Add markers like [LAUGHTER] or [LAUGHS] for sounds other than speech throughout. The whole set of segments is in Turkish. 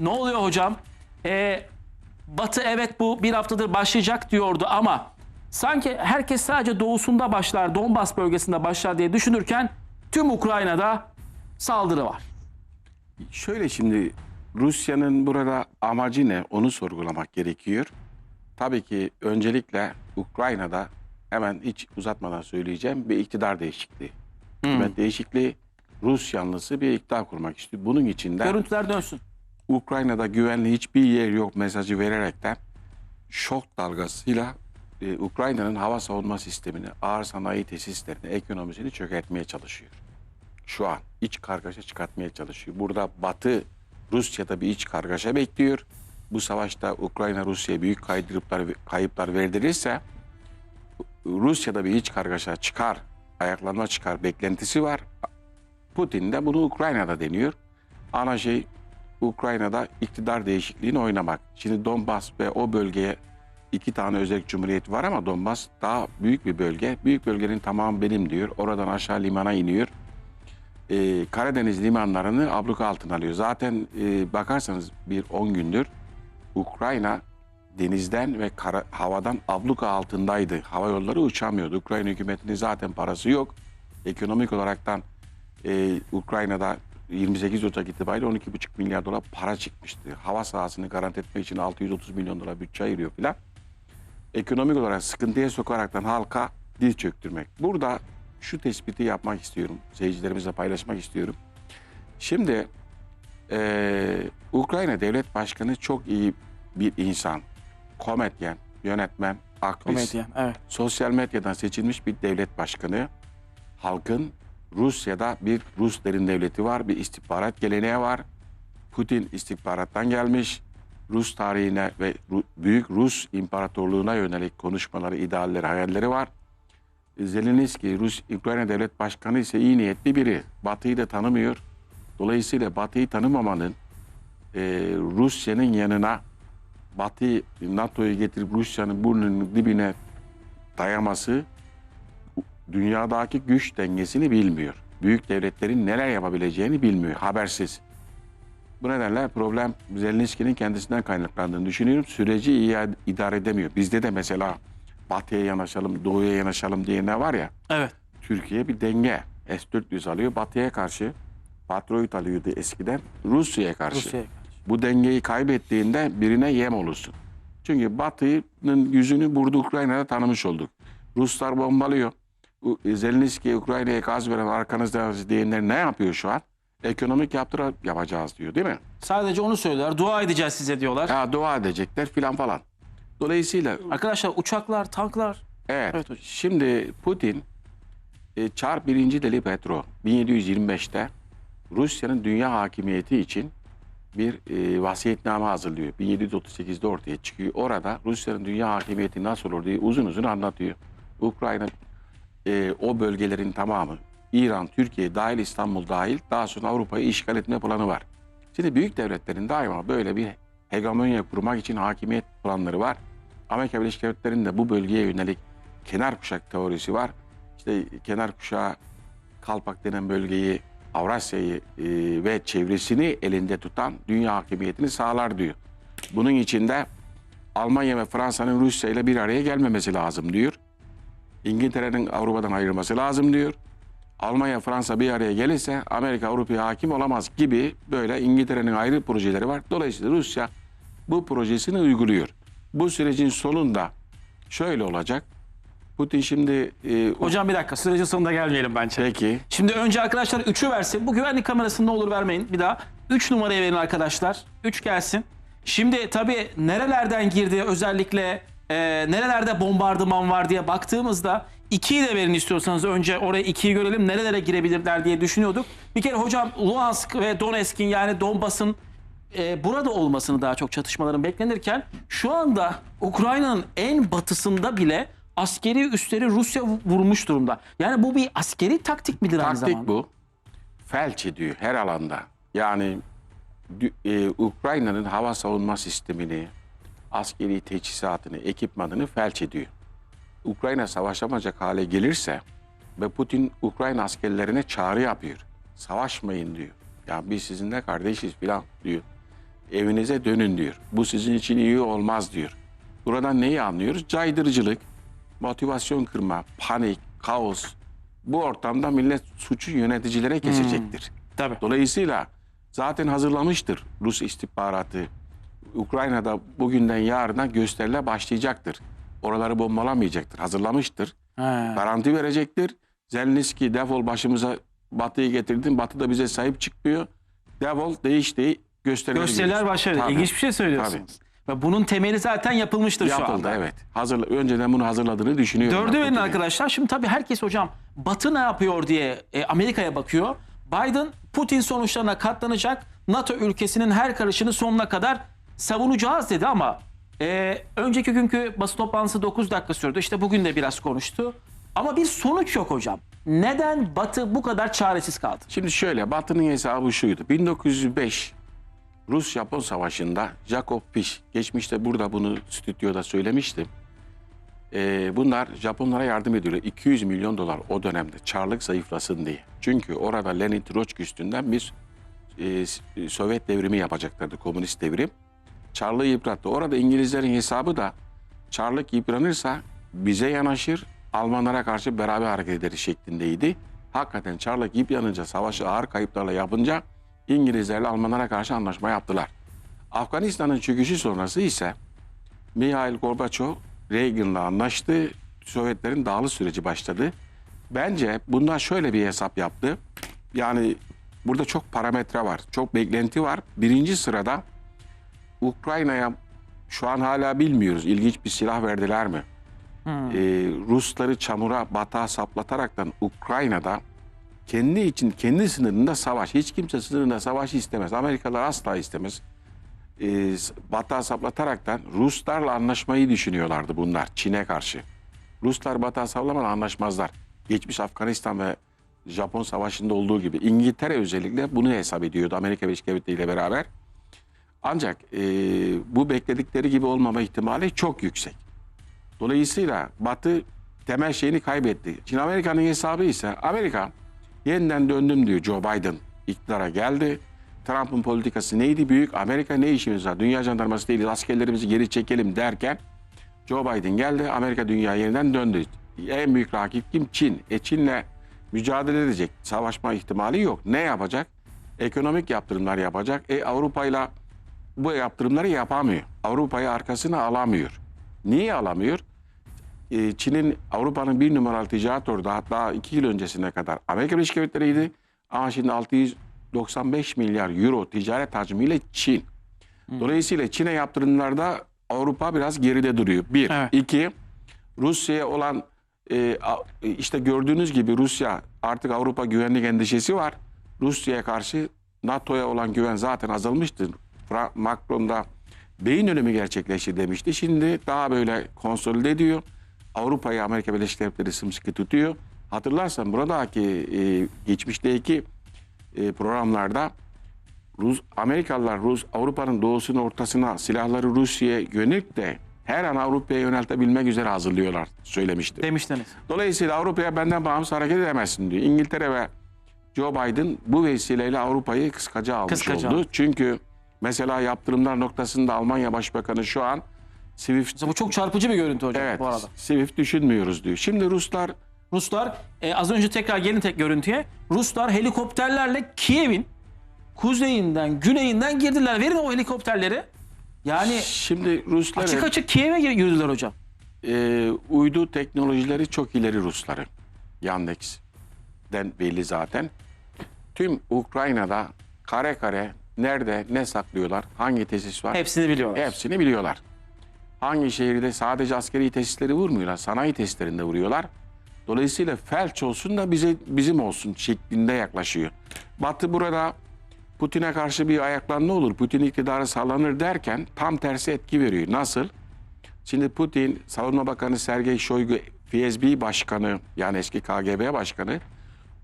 Ne oluyor hocam? Ee, Batı evet bu bir haftadır başlayacak diyordu ama sanki herkes sadece doğusunda başlar, Donbas bölgesinde başlar diye düşünürken tüm Ukrayna'da saldırı var. Şöyle şimdi Rusya'nın burada amacı ne onu sorgulamak gerekiyor. Tabii ki öncelikle Ukrayna'da hemen hiç uzatmadan söyleyeceğim bir iktidar değişikliği. Hükümet değişikliği Rus yanlısı bir iktidar kurmak istiyor. Bunun için de Görüntüler dönsün. Ukrayna'da güvenli hiçbir yer yok mesajı vererekten şok dalgasıyla e, Ukrayna'nın hava savunma sistemini, ağır sanayi tesislerini, ekonomisini çökertmeye çalışıyor. Şu an iç kargaşa çıkartmaya çalışıyor. Burada Batı Rusya'da bir iç kargaşa bekliyor. Bu savaşta Ukrayna Rusya'ya büyük kayıplar, kayıplar verdirirse Rusya'da bir iç kargaşa çıkar, ayaklanma çıkar beklentisi var. Putin de bunu Ukrayna'da deniyor. Ana şey Ukrayna'da iktidar değişikliğini oynamak. Şimdi Donbas ve o bölgeye iki tane özel cumhuriyet var ama Donbas daha büyük bir bölge. Büyük bölgenin tamamı benim diyor. Oradan aşağı limana iniyor. Ee, Karadeniz limanlarını abluka altına alıyor. Zaten e, bakarsanız bir 10 gündür Ukrayna denizden ve kara, havadan abluka altındaydı. Hava yolları uçamıyordu. Ukrayna hükümetinin zaten parası yok. Ekonomik olaraktan e, Ukrayna'da 28 Ocak itibariyle 12,5 milyar dolar para çıkmıştı. Hava sahasını garanti etmek için 630 milyon dolar bütçe ayırıyor filan. Ekonomik olarak sıkıntıya sokaraktan halka dil çöktürmek. Burada şu tespiti yapmak istiyorum. Seyircilerimizle paylaşmak istiyorum. Şimdi e, Ukrayna Devlet Başkanı çok iyi bir insan. Komedyen, yönetmen, aktivist. Komedyen, evet. Sosyal medyadan seçilmiş bir devlet başkanı. Halkın Rusya'da bir Rus derin devleti var, bir istihbarat geleneği var. Putin istihbarattan gelmiş. Rus tarihine ve Büyük Rus İmparatorluğuna yönelik konuşmaları, idealleri, hayalleri var. Zelenski, Rus Ukrayna Devlet Başkanı ise iyi niyetli biri. Batı'yı da tanımıyor. Dolayısıyla Batı'yı tanımamanın e, Rusya'nın yanına Batı NATO'yu getirip Rusya'nın burnunun dibine dayaması dünyadaki güç dengesini bilmiyor. Büyük devletlerin neler yapabileceğini bilmiyor. Habersiz. Bu nedenle problem Zelenski'nin kendisinden kaynaklandığını düşünüyorum. Süreci iyi idare edemiyor. Bizde de mesela batıya yanaşalım, doğuya yanaşalım diye ne var ya. Evet. Türkiye bir denge. S-400 alıyor batıya karşı. Patriot alıyordu eskiden Rusya'ya karşı. Rusya'ya Bu dengeyi kaybettiğinde birine yem olursun. Çünkü Batı'nın yüzünü burada Ukrayna'da tanımış olduk. Ruslar bombalıyor. U- Zelenski Ukrayna'ya gaz veren arkanızda diyenler ne yapıyor şu an? Ekonomik yaptıra yapacağız diyor değil mi? Sadece onu söylüyorlar. Dua edeceğiz size diyorlar. Ya dua edecekler filan falan. Dolayısıyla Arkadaşlar uçaklar, tanklar. Evet. Evet hocam. Şimdi Putin e, Çar 1. Deli Petro 1725'te Rusya'nın dünya hakimiyeti için bir e, vasiyetname hazırlıyor. 1738'de ortaya çıkıyor. Orada Rusya'nın dünya hakimiyeti nasıl olur diye uzun uzun anlatıyor. Ukrayna e, o bölgelerin tamamı İran, Türkiye dahil, İstanbul dahil daha sonra Avrupa'yı işgal etme planı var. Şimdi büyük devletlerin daima böyle bir hegemonya kurmak için hakimiyet planları var. Amerika Birleşik Devletleri'nin de bu bölgeye yönelik kenar kuşak teorisi var. İşte kenar kuşağı Kalpak denen bölgeyi, Avrasya'yı e, ve çevresini elinde tutan dünya hakimiyetini sağlar diyor. Bunun içinde Almanya ve Fransa'nın Rusya ile bir araya gelmemesi lazım diyor. İngiltere'nin Avrupa'dan ayrılması lazım diyor. Almanya, Fransa bir araya gelirse Amerika Avrupa'ya hakim olamaz gibi böyle İngiltere'nin ayrı projeleri var. Dolayısıyla Rusya bu projesini uyguluyor. Bu sürecin sonunda şöyle olacak. Putin şimdi e, Hocam bir dakika sürecin sonunda gelmeyelim bence. peki Şimdi önce arkadaşlar 3'ü versin. Bu güvenlik kamerasını ne olur vermeyin bir daha. 3 numaraya verin arkadaşlar. 3 gelsin. Şimdi tabii nerelerden girdi özellikle e, nerelerde bombardıman var diye baktığımızda 2'yi de verin istiyorsanız önce oraya 2'yi görelim nerelere girebilirler diye düşünüyorduk. Bir kere hocam Luhansk ve Donetsk'in yani Donbas'ın e, burada olmasını daha çok çatışmaların beklenirken şu anda Ukrayna'nın en batısında bile askeri üsleri Rusya vurmuş durumda. Yani bu bir askeri taktik midir aynı zamanda? taktik bu. Felç ediyor her alanda. Yani e, Ukrayna'nın hava savunma sistemini, askeri teçhizatını, ekipmanını felç ediyor. Ukrayna savaşamayacak hale gelirse ve Putin Ukrayna askerlerine çağrı yapıyor. Savaşmayın diyor. Ya biz sizinle kardeşiz filan diyor. Evinize dönün diyor. Bu sizin için iyi olmaz diyor. Buradan neyi anlıyoruz? Caydırıcılık, motivasyon kırma, panik, kaos. Bu ortamda millet suçu yöneticilere kesecektir. Tabii. Dolayısıyla zaten hazırlamıştır Rus istihbaratı. Ukrayna'da bugünden yarına gösteriler başlayacaktır. Oraları bombalamayacaktır. Hazırlamıştır. He. Garanti verecektir. Zelenski defol başımıza Batı'yı getirdin. Batı da bize sahip çıkmıyor. Defol değiş değiş gösteriler. Gösteriler başladı. Tabii. İlginç bir şey söylüyorsunuz. Ve bunun temeli zaten yapılmıştır şu Yapıldı anda. evet. Hazır, önceden bunu hazırladığını düşünüyorum. Dördü verin arkadaşlar. Şimdi tabii herkes hocam Batı ne yapıyor diye e, Amerika'ya bakıyor. Biden Putin sonuçlarına katlanacak. NATO ülkesinin her karışını sonuna kadar savunacağız dedi ama e, önceki günkü basın toplantısı 9 dakika sürdü. İşte bugün de biraz konuştu. Ama bir sonuç yok hocam. Neden Batı bu kadar çaresiz kaldı? Şimdi şöyle Batı'nın hesabı şuydu. 1905 Rus-Japon Savaşı'nda Jakob Piş, geçmişte burada bunu stüdyoda söylemiştim. Ee, bunlar Japonlara yardım ediyorlar. 200 milyon dolar o dönemde Çarlık zayıflasın diye. Çünkü orada Lenin Troçki üstünden bir e, e, Sovyet devrimi yapacaklardı, komünist devrim. Çarlığı yıprattı. Orada İngilizlerin hesabı da Çarlık yıpranırsa bize yanaşır, Almanlara karşı beraber hareket ederiz şeklindeydi. Hakikaten Çarlık yıpranınca, savaşı ağır kayıplarla yapınca İngilizlerle Almanlara karşı anlaşma yaptılar. Afganistan'ın çöküşü sonrası ise Mikhail Gorbaçov Reagan'la anlaştı. Sovyetlerin dağılış süreci başladı. Bence bundan şöyle bir hesap yaptı. Yani burada çok parametre var, çok beklenti var. Birinci sırada Ukrayna'ya şu an hala bilmiyoruz ilginç bir silah verdiler mi? Ee, Rusları çamura batağa saplataraktan Ukrayna'da kendi için kendi sınırında savaş. Hiç kimse sınırında savaş istemez. Amerikalılar asla istemez. Ee, batağa saplataraktan Ruslarla anlaşmayı düşünüyorlardı bunlar Çin'e karşı. Ruslar batağa saplamadan anlaşmazlar. Geçmiş Afganistan ve Japon savaşında olduğu gibi İngiltere özellikle bunu hesap ediyordu Amerika Birleşik Devletleri ile beraber. Ancak e, bu bekledikleri gibi olmama ihtimali çok yüksek. Dolayısıyla Batı temel şeyini kaybetti. Şimdi Amerika'nın hesabı ise Amerika yeniden döndüm diyor Joe Biden iktidara geldi. Trump'ın politikası neydi büyük? Amerika ne işimiz var? Dünya jandarması değil askerlerimizi geri çekelim derken Joe Biden geldi. Amerika dünya yeniden döndü. En büyük rakip kim? Çin. E Çin'le mücadele edecek. Savaşma ihtimali yok. Ne yapacak? Ekonomik yaptırımlar yapacak. E Avrupa'yla bu yaptırımları yapamıyor. Avrupa'yı arkasına alamıyor. Niye alamıyor? Ee, Çin'in Avrupa'nın bir numaralı ticaret orada hatta iki yıl öncesine kadar Amerika Birleşik Devletleri'ydi. Ama şimdi 695 milyar euro ticaret hacmiyle Çin. Dolayısıyla Çin'e yaptırımlarda Avrupa biraz geride duruyor. Bir. Evet. iki Rusya'ya olan e, a- işte gördüğünüz gibi Rusya artık Avrupa güvenlik endişesi var. Rusya'ya karşı NATO'ya olan güven zaten azalmıştır. Fra- Macron da beyin ölümü gerçekleşti demişti. Şimdi daha böyle konsolide ediyor. Avrupa'yı Amerika Birleşik Devletleri sımsıkı tutuyor. Hatırlarsan buradaki e, geçmişteki e, programlarda Rus Amerikalılar Rus Avrupa'nın doğusunu ortasına silahları Rusya'ya yönelik de her an Avrupa'ya yöneltebilmek üzere hazırlıyorlar söylemişti. Demiştiniz. Dolayısıyla Avrupa'ya benden bağımsız hareket edemezsin diyor. İngiltere ve Joe Biden bu vesileyle Avrupa'yı kıskaca almış Kıskaca oldu. Çünkü mesela yaptırımlar noktasında Almanya Başbakanı şu an Swift Mesela bu çok çarpıcı bir görüntü hocam evet bu arada. Swift düşünmüyoruz diyor. Şimdi Ruslar Ruslar e, az önce tekrar gelin tek görüntüye. Ruslar helikopterlerle Kiev'in kuzeyinden, güneyinden girdiler. Verin o helikopterleri. Yani şimdi Ruslar açık açık Kiev'e girdiler hocam. e, uydu teknolojileri çok ileri Rusları. Yandex'den belli zaten. Tüm Ukrayna'da kare kare nerede ne saklıyorlar, hangi tesis var Hepsini biliyorlar. hepsini biliyorlar. Hangi şehirde sadece askeri tesisleri vurmuyorlar, sanayi tesislerinde vuruyorlar. Dolayısıyla felç olsun da bize bizim olsun şeklinde yaklaşıyor. Batı burada Putin'e karşı bir ayaklanma olur, Putin iktidarı sağlanır derken tam tersi etki veriyor. Nasıl? Şimdi Putin, Savunma Bakanı Sergey Shoigu, FSB Başkanı yani eski KGB Başkanı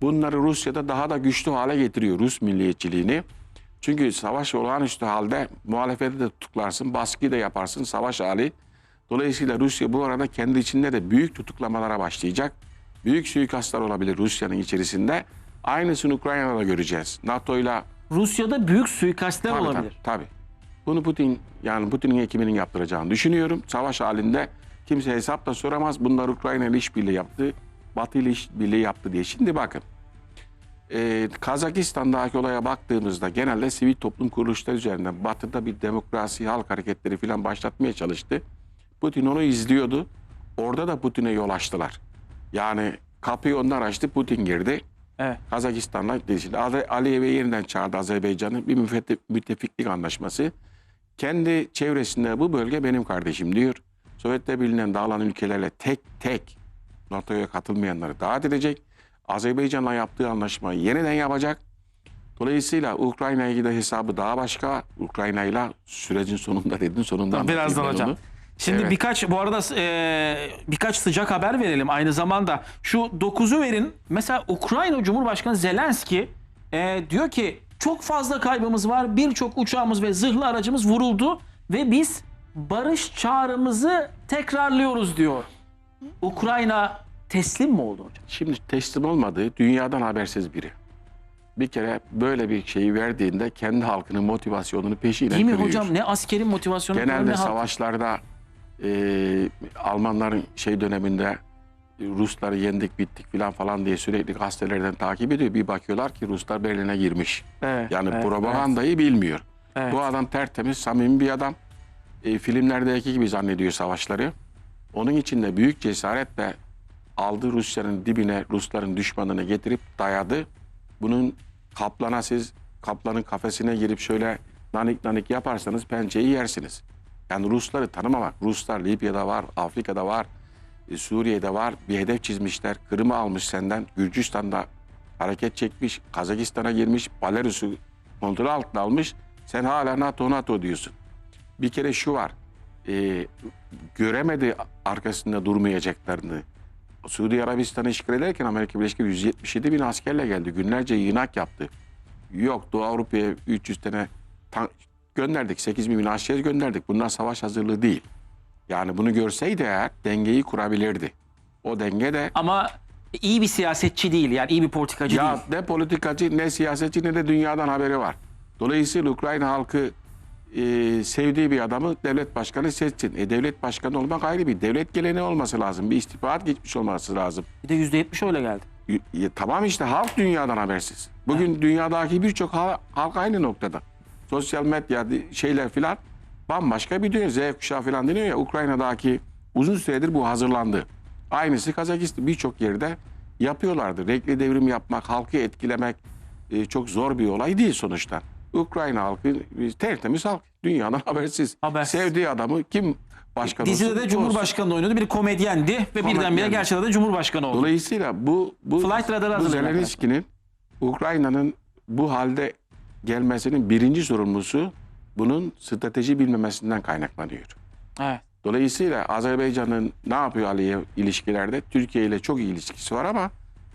bunları Rusya'da daha da güçlü hale getiriyor Rus milliyetçiliğini. Çünkü savaş olağanüstü halde muhalefeti de tutuklarsın, baskıyı da yaparsın, savaş hali. Dolayısıyla Rusya bu arada kendi içinde de büyük tutuklamalara başlayacak. Büyük suikastlar olabilir Rusya'nın içerisinde. Aynısını Ukrayna'da da göreceğiz. NATO'yla Rusya'da büyük suikastler Tabii, olabilir. Tabii. Bunu Putin yani Putin'in ekibinin yaptıracağını düşünüyorum. Savaş halinde kimse hesap da soramaz. Bunlar Ukrayna ile işbirliği yaptı. Batı ile işbirliği yaptı diye. Şimdi bakın. Ee, Kazakistan'daki olaya baktığımızda genelde sivil toplum kuruluşları üzerinden Batı'da bir demokrasi, halk hareketleri falan başlatmaya çalıştı. Putin onu izliyordu. Orada da Putin'e yol açtılar. Yani kapıyı onlar açtı, Putin girdi. Evet. Kazakistan'la değişildi. Ali- Aliyev'e yeniden çağırdı Azerbaycan'ı. Bir müfette- müttefiklik anlaşması. Kendi çevresinde bu bölge benim kardeşim diyor. Sovyetler Birliği'nden dağılan ülkelerle tek tek NATO'ya katılmayanları davet edecek. Azerbaycan'la yaptığı anlaşmayı yeniden yapacak. Dolayısıyla Ukrayna'ya giden hesabı daha başka. Ukrayna'yla sürecin sonunda dedin sonunda Birazdan hocam. onu. Şimdi Evet. birkaç bu arada e, birkaç sıcak haber verelim aynı zamanda. Şu 9'u verin. Mesela Ukrayna Cumhurbaşkanı Zelenski e, diyor ki çok fazla kaybımız var. Birçok uçağımız ve zırhlı aracımız vuruldu ve biz barış çağrımızı tekrarlıyoruz diyor. Ukrayna teslim mi oldu hocam? Şimdi teslim olmadığı dünyadan habersiz biri. Bir kere böyle bir şeyi verdiğinde kendi halkının motivasyonunu peşiyle Değil mi kırıyor. hocam? Ne askerin motivasyonu ne Genelde savaşlarda e, Almanların şey döneminde e, Rusları yendik bittik filan falan diye sürekli gazetelerden takip ediyor. Bir bakıyorlar ki Ruslar Berlin'e girmiş. Evet, Yani evet, propagandayı bilmiyor. evet. Bu adam tertemiz, samimi bir adam. E, filmlerdeki gibi zannediyor savaşları. Onun için de büyük cesaretle aldı Rusya'nın dibine, Rusların düşmanını getirip dayadı. Bunun kaplana siz kaplanın kafesine girip şöyle nanik nanik yaparsanız pençeyi yersiniz. Yani Rusları tanımamak. Ruslar Libya'da var, Afrika'da var, e, Suriye'de var. Bir hedef çizmişler. Kırım'ı almış senden. Gürcistan'da hareket çekmiş. Kazakistan'a girmiş. Belarus'u kontrol altına almış. Sen hala NATO NATO diyorsun. Bir kere şu var. E, göremedi arkasında durmayacaklarını. Suudi Arabistan'ı işgal ederken Amerika Birleşik Devletleri 177 bin askerle geldi. Günlerce yığınak yaptı. Yok Doğu Avrupa'ya 300 tane tank gönderdik. 8 bin asker gönderdik. Bunlar savaş hazırlığı değil. Yani bunu görseydi eğer dengeyi kurabilirdi. O denge de Ama iyi bir siyasetçi değil yani iyi bir politikacı ya değil. ne politikacı ne siyasetçi ne de dünyadan haberi var. Dolayısıyla Ukrayna halkı e, sevdiği bir adamı devlet başkanı seçsin. E, devlet başkanı olmak ayrı bir devlet geleneği olması lazım. Bir istihbarat geçmiş olması lazım. Bir de %70 öyle geldi. Y- tamam işte halk dünyadan habersiz. Bugün dünyadaki birçok hal- halk aynı noktada. Sosyal medya şeyler filan bambaşka bir dünya. Z kuşağı filan deniyor ya Ukrayna'daki uzun süredir bu hazırlandı. Aynısı Kazakistan birçok yerde yapıyorlardı. Renkli devrim yapmak, halkı etkilemek e, çok zor bir olay değil sonuçta. Ukrayna halkı e, tertemiz halk. Dünyadan [LAUGHS] habersiz. Habersiz. Sevdiği adamı kim başkan Dizide olsun, de. Cumhurbaşkanı oynuyordu. Bir komedyendi ve birdenbire Komedyendi. gerçekten de Cumhurbaşkanı oldu. Dolayısıyla bu bu, Flight radarı bu Zelenski'nin Ukrayna'nın bu halde gelmesinin birinci sorumlusu bunun strateji bilmemesinden kaynaklanıyor. Evet. Dolayısıyla Azerbaycan'ın ne yapıyor Aliyev ilişkilerde? Türkiye ile çok iyi ilişkisi var ama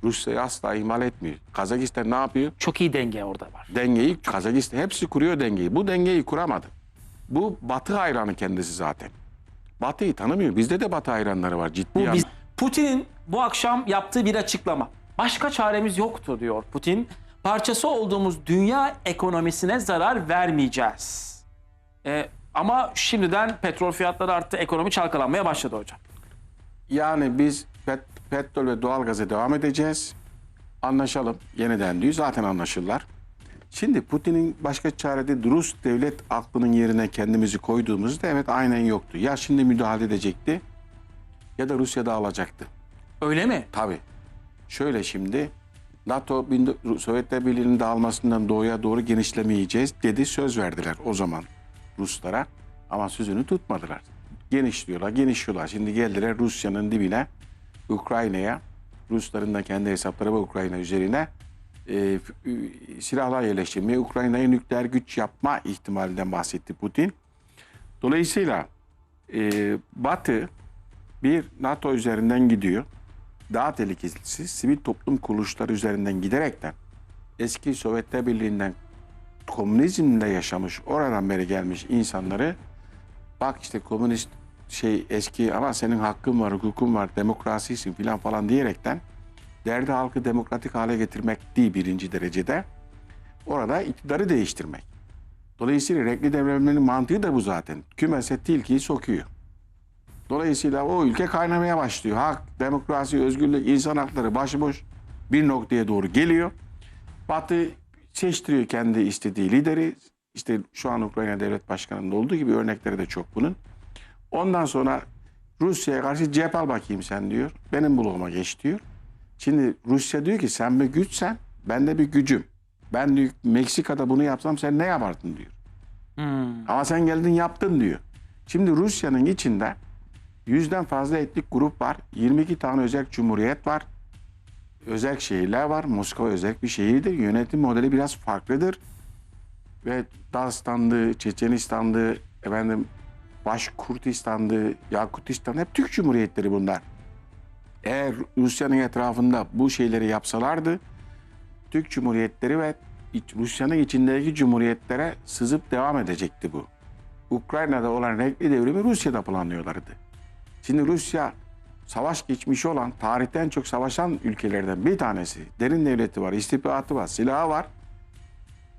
Rusya'yı asla ihmal etmiyor. Kazakistan ne yapıyor? Çok iyi denge orada var. Dengeyi Kazakistan hepsi kuruyor dengeyi. Bu dengeyi kuramadı. Bu Batı hayranı kendisi zaten. Batı'yı tanımıyor. Bizde de Batı hayranları var ciddi Bu biz Putin'in bu akşam yaptığı bir açıklama. Başka çaremiz yoktu diyor Putin. Parçası olduğumuz dünya ekonomisine zarar vermeyeceğiz. Ee, ama şimdiden petrol fiyatları arttı, ekonomi çalkalanmaya başladı hocam. Yani biz petrol ve doğalgaza devam edeceğiz. Anlaşalım yeniden diyor. Zaten anlaşırlar. Şimdi Putin'in başka çare değil. Rus devlet aklının yerine kendimizi koyduğumuzda evet aynen yoktu. Ya şimdi müdahale edecekti ya da Rusya dağılacaktı. Öyle mi? Tabii. Şöyle şimdi NATO Sovyetler Birliği'nin dağılmasından doğuya doğru genişlemeyeceğiz dedi. Söz verdiler o zaman Ruslara ama sözünü tutmadılar. Genişliyorlar, genişliyorlar. Şimdi geldiler Rusya'nın dibine, Ukrayna'ya, Rusların da kendi hesapları var Ukrayna üzerine e, silahlar yerleştirmeye, Ukrayna'ya nükleer güç yapma ihtimalinden bahsetti Putin. Dolayısıyla e, Batı bir NATO üzerinden gidiyor. Daha tehlikesi sivil toplum kuruluşları üzerinden giderekten eski Sovyetler Birliği'nden komünizmle yaşamış, oradan beri gelmiş insanları bak işte komünist şey eski ama senin hakkın var, hukukun var, demokrasisin filan falan diyerekten derdi halkı demokratik hale getirmek değil birinci derecede. Orada iktidarı değiştirmek. Dolayısıyla renkli devletlerin mantığı da bu zaten. Kümese tilkiyi sokuyor. Dolayısıyla o ülke kaynamaya başlıyor. Hak, demokrasi, özgürlük, insan hakları başıboş bir noktaya doğru geliyor. Batı seçtiriyor kendi istediği lideri. İşte şu an Ukrayna Devlet Başkanı'nda olduğu gibi örnekleri de çok bunun. Ondan sonra Rusya'ya karşı cep al bakayım sen diyor. Benim bloğuma geç diyor. Şimdi Rusya diyor ki sen bir güçsen ben de bir gücüm. Ben diyor, Meksika'da bunu yapsam sen ne yapardın diyor. Ama sen geldin yaptın diyor. Şimdi Rusya'nın içinde yüzden fazla etnik grup var. 22 tane özel cumhuriyet var. Özel şehirler var. Moskova özel bir şehirdir. Yönetim modeli biraz farklıdır. Ve Dağıstan'dı, Çeçenistan'dı, efendim Başkurtistan'dı, Yakutistan hep Türk Cumhuriyetleri bunlar. Eğer Rusya'nın etrafında bu şeyleri yapsalardı Türk Cumhuriyetleri ve Rusya'nın içindeki cumhuriyetlere sızıp devam edecekti bu. Ukrayna'da olan renkli devrimi Rusya'da planlıyorlardı. Şimdi Rusya savaş geçmişi olan, tarihten çok savaşan ülkelerden bir tanesi. Derin devleti var, istihbaratı var, silahı var.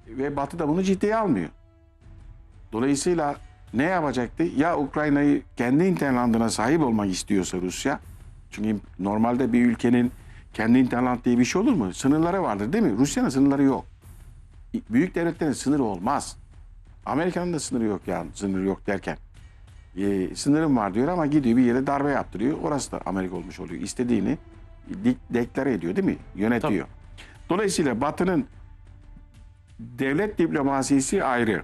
Ve Batı da bunu ciddiye almıyor. Dolayısıyla ne yapacaktı? Ya Ukrayna'yı kendi interlandına sahip olmak istiyorsa Rusya. Çünkü normalde bir ülkenin kendi interland diye bir şey olur mu? Sınırları vardır değil mi? Rusya'nın sınırları yok. Büyük devletlerin sınırı olmaz. Amerika'nın da sınırı yok yani sınırı yok derken. Ee, sınırım var diyor ama gidiyor bir yere darbe yaptırıyor. Orası da Amerika olmuş oluyor. İstediğini deklare ediyor değil mi? Yönetiyor. Dolayısıyla Batı'nın devlet diplomasisi ayrı.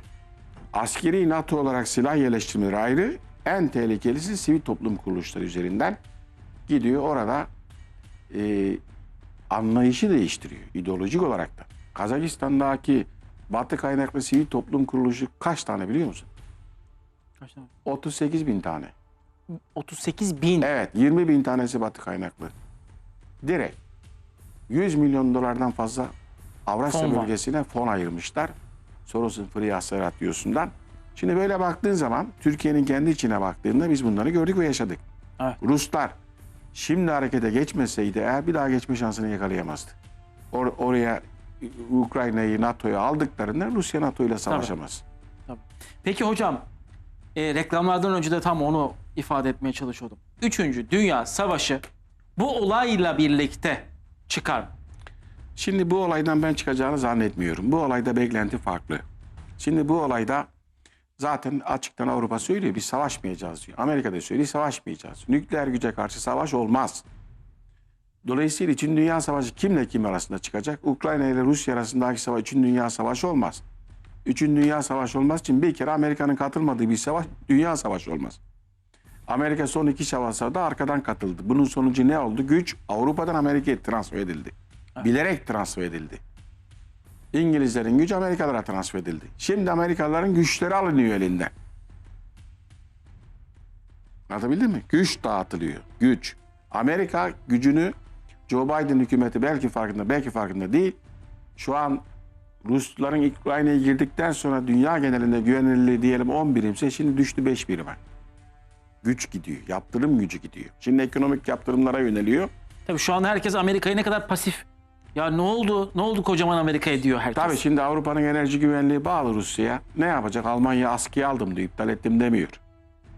Askeri NATO olarak silah yerleştirmeleri ayrı. En tehlikelisi sivil toplum kuruluşları üzerinden gidiyor orada e, anlayışı değiştiriyor ideolojik olarak da. Kazakistan'daki Batı kaynaklı sivil toplum kuruluşu kaç tane biliyor musun? Kaç tane? 38 bin tane. 38 bin. Evet 20 bin tanesi Batı kaynaklı. Direkt 100 milyon dolardan fazla Avrasya Fon var. bölgesine fon ayırmışlar. Soros'un Free Hasarat diyorsundan. Şimdi böyle baktığın zaman Türkiye'nin kendi içine baktığında biz bunları gördük ve yaşadık. Evet. Ruslar şimdi harekete geçmeseydi eğer bir daha geçme şansını yakalayamazdı. Or- oraya Ukrayna'yı NATO'ya aldıklarında Rusya NATO ile savaşamaz. Peki hocam e, reklamlardan önce de tam onu ifade etmeye çalışıyordum. Üçüncü Dünya Savaşı bu olayla birlikte çıkar? Şimdi bu olaydan ben çıkacağını zannetmiyorum. Bu olayda beklenti farklı. Şimdi bu olayda zaten açıktan Avrupa söylüyor biz savaşmayacağız diyor. Amerika da söylüyor savaşmayacağız. Nükleer güce karşı savaş olmaz. Dolayısıyla için dünya savaşı kimle kim arasında çıkacak? Ukrayna ile Rusya arasındaki savaş için dünya savaşı olmaz. Üçün dünya savaşı olmaz için bir kere Amerika'nın katılmadığı bir savaş dünya savaşı olmaz. Amerika son iki savaşa da arkadan katıldı. Bunun sonucu ne oldu? Güç Avrupa'dan Amerika'ya transfer edildi. Bilerek transfer edildi. İngilizlerin gücü Amerikalılara transfer edildi. Şimdi Amerikalıların güçleri alınıyor elinden. Anlatabildim mi? Güç dağıtılıyor. Güç. Amerika gücünü Joe Biden hükümeti belki farkında belki farkında değil. Şu an Rusların Ukrayna'ya girdikten sonra dünya genelinde güvenilirliği diyelim 10 birimse şimdi düştü 5 birime. Güç gidiyor. Yaptırım gücü gidiyor. Şimdi ekonomik yaptırımlara yöneliyor. Tabii şu an herkes Amerika'yı ne kadar pasif. Ya ne oldu? Ne oldu kocaman Amerika'ya diyor herkes. Tabii şimdi Avrupa'nın enerji güvenliği bağlı Rusya'ya. Ne yapacak? Almanya askıya aldım diyor, iptal ettim demiyor.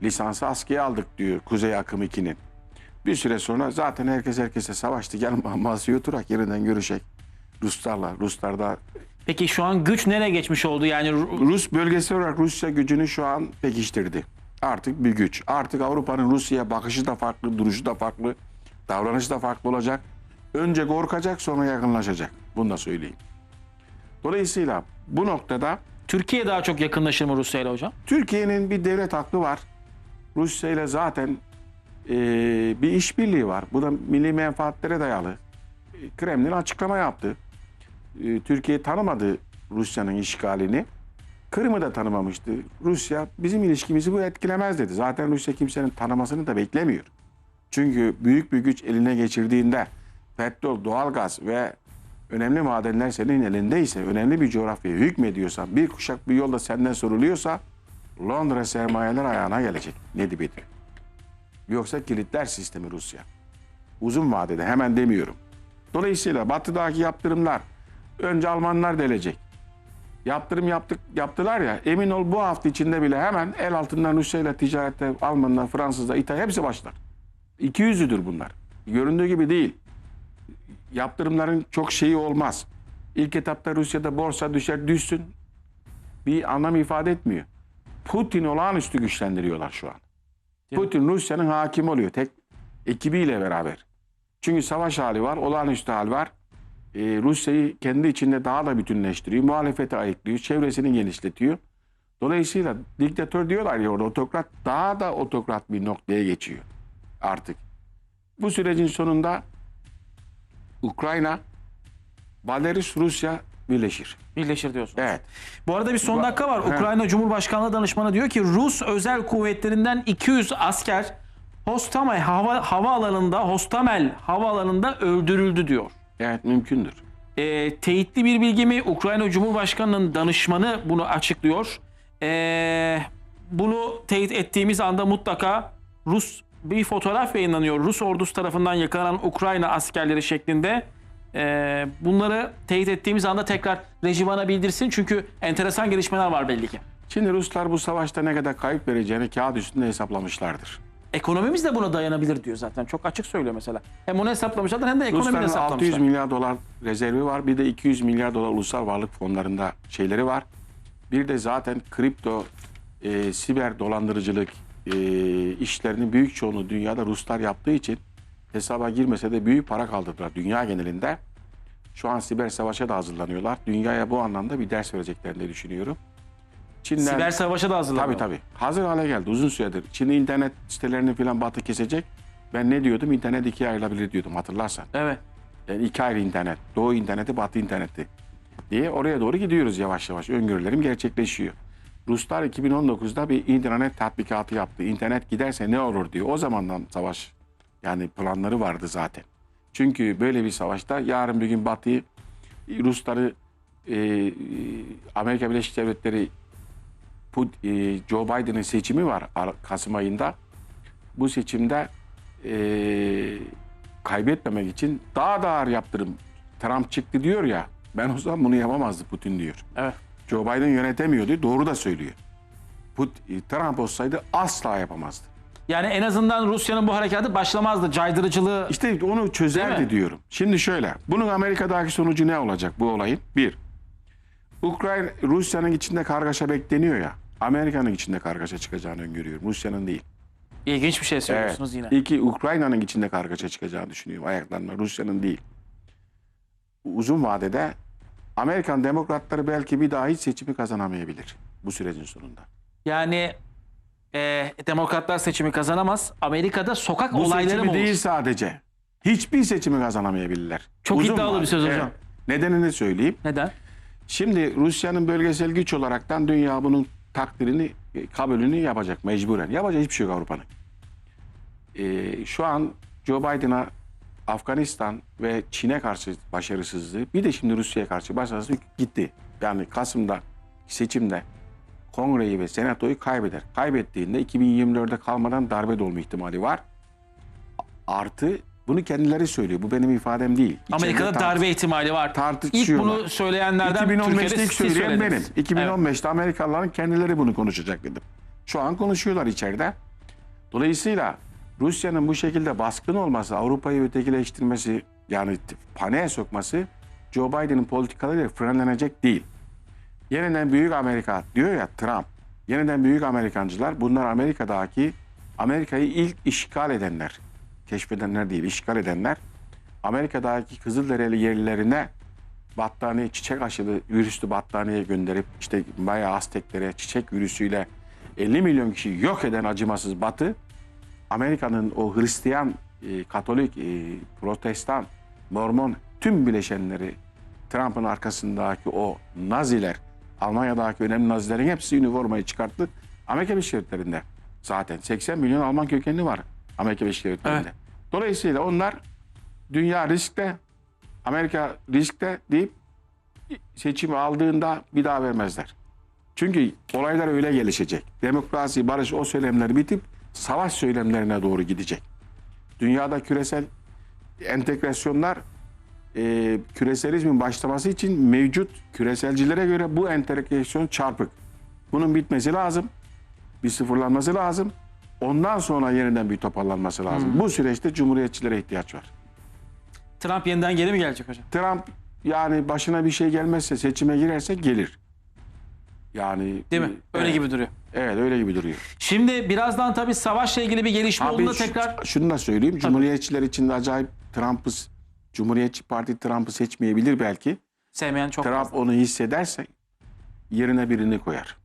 Lisansı askıya aldık diyor Kuzey Akım 2'nin. Bir süre sonra zaten herkes herkese savaştı. Gel masaya oturak yeniden görüşek. Ruslarla. Ruslar da Peki şu an güç nereye geçmiş oldu? Yani Ru- Rus bölgesel olarak Rusya gücünü şu an pekiştirdi. Artık bir güç. Artık Avrupa'nın Rusya'ya bakışı da farklı, duruşu da farklı, davranışı da farklı olacak. Önce korkacak sonra yakınlaşacak. Bunu da söyleyeyim. Dolayısıyla bu noktada Türkiye daha çok yakınlaşır mı Rusya ile hocam? Türkiye'nin bir devlet haklı var. Rusya ile zaten eee, bir işbirliği var. Bu da milli menfaatlere dayalı. E, Kremlin açıklama yaptı. E, Türkiye tanımadı Rusya'nın işgalini. Kırım'ı da tanımamıştı. Rusya bizim ilişkimizi bu etkilemez dedi. Zaten Rusya kimsenin tanımasını da beklemiyor. Çünkü büyük bir güç eline geçirdiğinde petrol, doğalgaz ve önemli madenler senin elindeyse, önemli bir coğrafyaya hükmediyorsan, bir kuşak bir yolda senden soruluyorsa Londra sermayeler ayağına gelecek. Ne dibidir. Yoksa kilitler sistemi Rusya. Uzun vadede hemen demiyorum. Dolayısıyla batıdaki yaptırımlar önce Almanlar delecek. yaptırım yaptık yaptılar ya emin ol bu hafta içinde bile hemen el altından Rusya ile ticarette Almanlar, Fransızlar, İtalya hepsi başlar. 200'lüdür bunlar. Göründüğü gibi değil. Yaptırımların çok şeyi olmaz. İlk etapta Rusya'da borsa düşer düşsün. Bir anlam ifade etmiyor. Putin olağanüstü güçlendiriyorlar şu an. Değil? Putin Rusya'nın hakim oluyor tek ekibiyle beraber. Çünkü savaş hali var, olağanüstü hal var. Ee, Rusya'yı kendi içinde daha da bütünleştiriyor. Muhalefeti ayıklıyor, çevresini genişletiyor. Dolayısıyla diktatör diyorlar ya orada otokrat daha da otokrat bir noktaya geçiyor artık. Bu sürecin sonunda Ukrayna, Belarus, Rusya birleşir. Birleşir diyorsun. Evet. Bu arada bir son dakika var. He. Ukrayna Cumhurbaşkanlığı danışmanı diyor ki Rus özel kuvvetlerinden 200 asker Hostomel hava havaalanında Hostomel havaalanında öldürüldü diyor. Evet mümkündür. E, teyitli bir bilgi mi? Ukrayna Cumhurbaşkanı'nın danışmanı bunu açıklıyor. E, bunu teyit ettiğimiz anda mutlaka Rus bir fotoğraf yayınlanıyor. Rus ordusu tarafından yakalanan Ukrayna askerleri şeklinde. E, bunları teyit ettiğimiz anda tekrar rejim bana bildirsin. Çünkü enteresan gelişmeler var belli ki. Şimdi Ruslar bu savaşta ne kadar kayıp vereceğini kağıt üstünde hesaplamışlardır. Ekonomimiz de buna dayanabilir diyor zaten. Çok açık söylüyor mesela. Hem onu hesaplamışlar hem de ekonomiyi Rusların 600 hesaplamışlar. milyar dolar rezervi var. Bir de 200 milyar dolar ulusal varlık fonlarında şeyleri var. Bir de zaten kripto, e, siber dolandırıcılık e, işlerinin büyük çoğunluğu dünyada Ruslar yaptığı için hesaba girmese de büyük para kaldırdılar dünya genelinde. Şu an siber savaşa da hazırlanıyorlar. Dünyaya bu anlamda bir ders vereceklerini düşünüyorum. Çin'den, Siber savaşa da hazırlanıyor. Tabii tabii. Hazır hale geldi uzun süredir. Çin internet sitelerini falan batı kesecek. Ben ne diyordum? İnternet ikiye ayrılabilir diyordum hatırlarsan. Evet. Yani iki ayrı internet. Doğu interneti, batı interneti diye oraya doğru gidiyoruz yavaş yavaş. Öngörülerim gerçekleşiyor. Ruslar 2019'da bir internet tatbikatı yaptı. İnternet giderse ne olur diyor. O zamandan savaş yani planları vardı zaten. Çünkü böyle bir savaşta yarın bir gün Batı'yı Rusları e, e, Amerika Birleşik Devletleri Put- e, Joe Biden'ın seçimi var Ar- Kasım ayında. Bu seçimde e, kaybetmemek için daha da ağır yaptırım. Trump çıktı diyor ya. Ben o zaman bunu yapamazdı Putin diyor. Evet. Joe Biden yönetemiyordu. Doğru da söylüyor. Put, e, Trump olsaydı asla yapamazdı. Yani en azından Rusya'nın bu harekatı başlamazdı. Caydırıcılığı İşte onu çözerdi diyorum. Şimdi şöyle. Bunun Amerika'daki sonucu ne olacak bu olayın? Bir. Ukrayna, Rusya'nın içinde kargaşa bekleniyor ya. Amerika'nın içinde kargaşa çıkacağını öngörüyorum. Rusya'nın değil. ilginç bir şey söylüyorsunuz yine. İki, Ukrayna'nın içinde kargaşa çıkacağını düşünüyorum. Ayaklanma. Rusya'nın değil. Uzun vadede Amerikan demokratları belki bir daha hiç seçimi kazanamayabilir bu sürecin sonunda. Yani e, demokratlar seçimi kazanamaz. Amerika'da sokak Bu olayları mı olur? değil sadece. Hiçbir seçimi kazanamayabilirler. Çok iddialı bir söz hocam. Nedenini söyleyeyim. Neden? Şimdi Rusya'nın bölgesel güç olaraktan dünya bunun takdirini, e, kabulünü yapacak mecburen. Yapacak hiçbir şey yok Avrupa'nın. Ee, şu an Joe Biden'a Afganistan ve Çin'e karşı başarısızlığı bir de şimdi Rusya'ya karşı başarısızlık gitti. Yani Kasım'da seçimde kongreyi ve senatoyu kaybeder. Kaybettiğinde 2024'de kalmadan darbe de olma ihtimali var. Artı bunu kendileri söylüyor. Bu benim ifadem değil. İçeride Amerika'da tart- darbe ihtimali var. İlk tartışıyorlar. bunu söyleyenlerden 2015'te Türkiye'de ilk söyleyen benim. söylediniz. 2015'te Amerikalıların kendileri bunu konuşacak dedim. Şu an konuşuyorlar içeride. Dolayısıyla Rusya'nın bu şekilde baskın olması, Avrupa'yı ötekileştirmesi, yani paniğe sokması Joe Biden'ın politikalarıyla frenlenecek değil. Yeniden büyük Amerika diyor ya Trump. Yeniden büyük Amerikancılar bunlar Amerika'daki Amerika'yı ilk işgal edenler. Keşfedenler değil, işgal edenler. Amerika'daki Kızılderili yerlilerine battaniye, çiçek aşılı virüslü battaniye gönderip işte Maya Azteklere çiçek virüsüyle 50 milyon kişi yok eden acımasız Batı, Amerika'nın o Hristiyan, e, Katolik, e, Protestan, Mormon tüm bileşenleri Trump'ın arkasındaki o Naziler, Almanya'daki önemli Nazilerin hepsi üniformayı çıkarttı. Amerika Birleşik Devletleri'nde zaten 80 milyon Alman kökenli var Amerika Birleşik Devletleri'nde. Evet. Dolayısıyla onlar dünya riskte, Amerika riskte deyip seçimi aldığında bir daha vermezler. Çünkü olaylar öyle gelişecek. Demokrasi, barış o söylemler bitip savaş söylemlerine doğru gidecek. Dünyada küresel entegrasyonlar e, küreselizmin başlaması için mevcut küreselcilere göre bu entegrasyon çarpık. Bunun bitmesi lazım. Bir sıfırlanması lazım. Ondan sonra yeniden bir toparlanması lazım. Bu süreçte cumhuriyetçilere ihtiyaç var. Trump yeniden geri mi gelecek hocam? Trump yani başına bir şey gelmezse seçime girerse gelir. Yani Değil mi? Öyle evet, gibi duruyor. Evet öyle gibi duruyor. Şimdi birazdan tabii savaşla ilgili bir gelişme Abi olduğunda tekrar şunu da söyleyeyim. Cumhuriyetçiler için de acayip Trump'ı Cumhuriyetçi Parti Trump'ı seçmeyebilir belki. sevmeyen çok Trump fazla. onu hissederse yerine birini koyar.